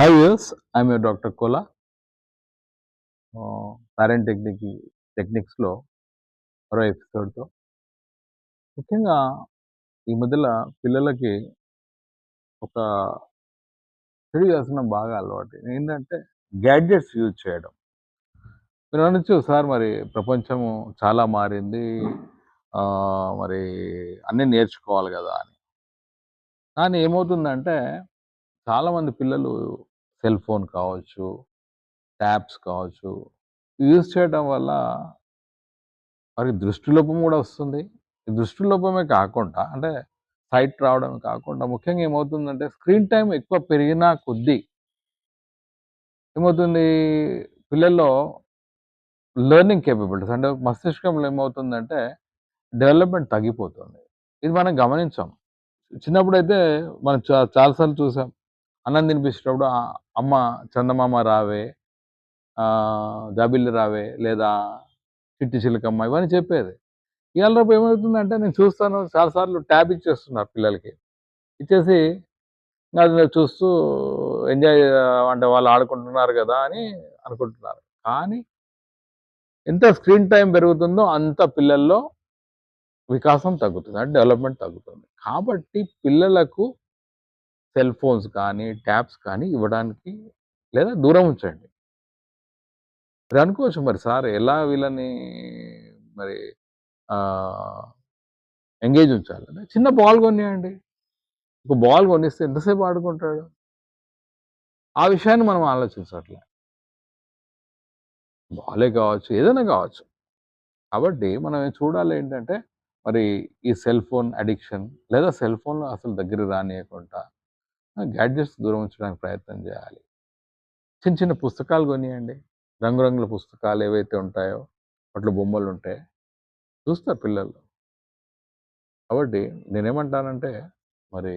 Hi guys I'm your doctor Kola parent technique టెక్నిక్స్లో మరో ఎపిసోడ్తో ముఖ్యంగా ఈ మధ్యలో పిల్లలకి ఒక చెడు చేస్తున్న బాగా అలవాటు. ఏంటంటే గ్యాడ్జెట్స్ యూజ్ చేయడం. మీరు అనొచ్చు సార్ మరి ప్రపంచము చాలా మారింది. మరి అన్నీ నేర్చుకోవాలి కదా అని. కానీ ఏమవుతుందంటే చాలామంది పిల్లలు సెల్ ఫోన్ కావచ్చు ట్యాబ్స్ కావచ్చు యూజ్ చేయడం వల్ల వారికి దృష్టి లోపం కూడా వస్తుంది. ఈ దృష్టి లోపమే కాకుండా అంటే సైట్ రావడమే కాకుండా ముఖ్యంగా ఏమవుతుందంటే స్క్రీన్ టైం ఎక్కువ పెరిగినా కొద్దీ ఏమవుతుంది? పిల్లల్లో లెర్నింగ్ కేపబిలిటీస్ అంటే మస్తిష్కంలో ఏమవుతుందంటే డెవలప్మెంట్ తగ్గిపోతుంది. ఇది మనం గమనించాం. చిన్నప్పుడు అయితే మనం చాలాసార్లు చూసాం. అన్నం తినిపించేటప్పుడు అమ్మ చందమామ రావే జాబిల్లి రావే లేదా చిట్టి చిలకమ్మ ఇవన్నీ చెప్పేది. ఇవాళ రేపు ఏమవుతుందంటే నేను చూస్తాను చాలాసార్లు ట్యాబ్ ఇచ్చేస్తున్నారు పిల్లలకి. ఇచ్చేసి అది చూస్తూ ఎంజాయ్ అంటే వాళ్ళు ఆడుకుంటున్నారు కదా అని అనుకుంటున్నారు. కానీ ఎంత స్క్రీన్ టైం పెరుగుతుందో అంత పిల్లల్లో వికాసం తగ్గుతుంది అంటే డెవలప్మెంట్ తగ్గుతుంది. కాబట్టి పిల్లలకు సెల్ ఫోన్స్ కానీ ట్యాబ్స్ కానీ ఇవ్వడానికి లేదా దూరం ఉంచండి. మీరు అనుకోవచ్చు మరి సార్ ఎలా వీళ్ళని మరి ఎంగేజ్ ఉంచాలంటే చిన్న బాల్ కొనియండి. ఒక బాల్ కొనిస్తే ఎంతసేపు ఆడుకుంటాడు? ఆ విషయాన్ని మనం ఆలోచించట్లే. బాలే కావచ్చు ఏదైనా కావచ్చు. కాబట్టి మనం చూడాలి ఏంటంటే మరి ఈ సెల్ ఫోన్ అడిక్షన్ లేదా సెల్ ఫోన్లో అసలు దగ్గర రానియకుండా గ్యాడ్జెట్స్ దూరం ఉంచడానికి ప్రయత్నం చేయాలి. చిన్న చిన్న పుస్తకాలు కొనియండి. రంగురంగుల పుస్తకాలు ఏవైతే ఉంటాయో వాటిలో బొమ్మలు ఉంటాయి చూస్తారు పిల్లలు. కాబట్టి నేనేమంటానంటే మరి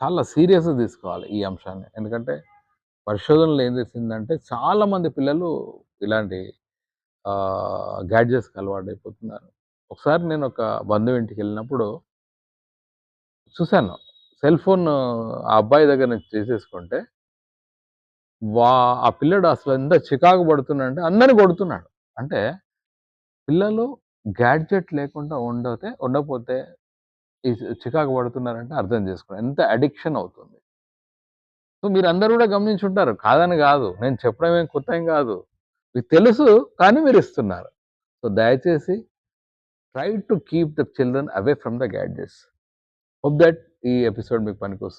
చాలా సీరియస్గా తీసుకోవాలి ఈ అంశాన్ని. ఎందుకంటే పరిశోధనలు ఏం చేసిందంటే చాలామంది పిల్లలు ఇలాంటి గ్యాడ్జెట్స్కి అలవాటు అయిపోతున్నారు ఒకసారి నేను ఒక బంధువు ఇంటికి వెళ్ళినప్పుడు చూశాను. సెల్ ఫోన్ ఆ అబ్బాయి దగ్గర నుంచి చేసేసుకుంటే వా ఆ పిల్లడు అసలు ఎంత చికాకు పడుతున్నాడంటే అందరిని కొడుతున్నాడు. అంటే పిల్లలు గ్యాడ్జెట్ లేకుండా ఉండతే ఉండకపోతే ఈ చికాకు పడుతున్నారంటే అర్థం చేసుకోండి. ఎంత అడిక్షన్ అవుతుంది. సో మీరు అందరూ కూడా గమనించుంటారు కాదని కాదు. నేను చెప్పడం ఏం కొత్త ఏం కాదు. మీకు తెలుసు కానీ మీరు ఇస్తున్నారు. సో దయచేసి try to keep the children away from the gadgets. Hope that ఈ ఎపిసోడ్ మీకు పనికొస్తుంది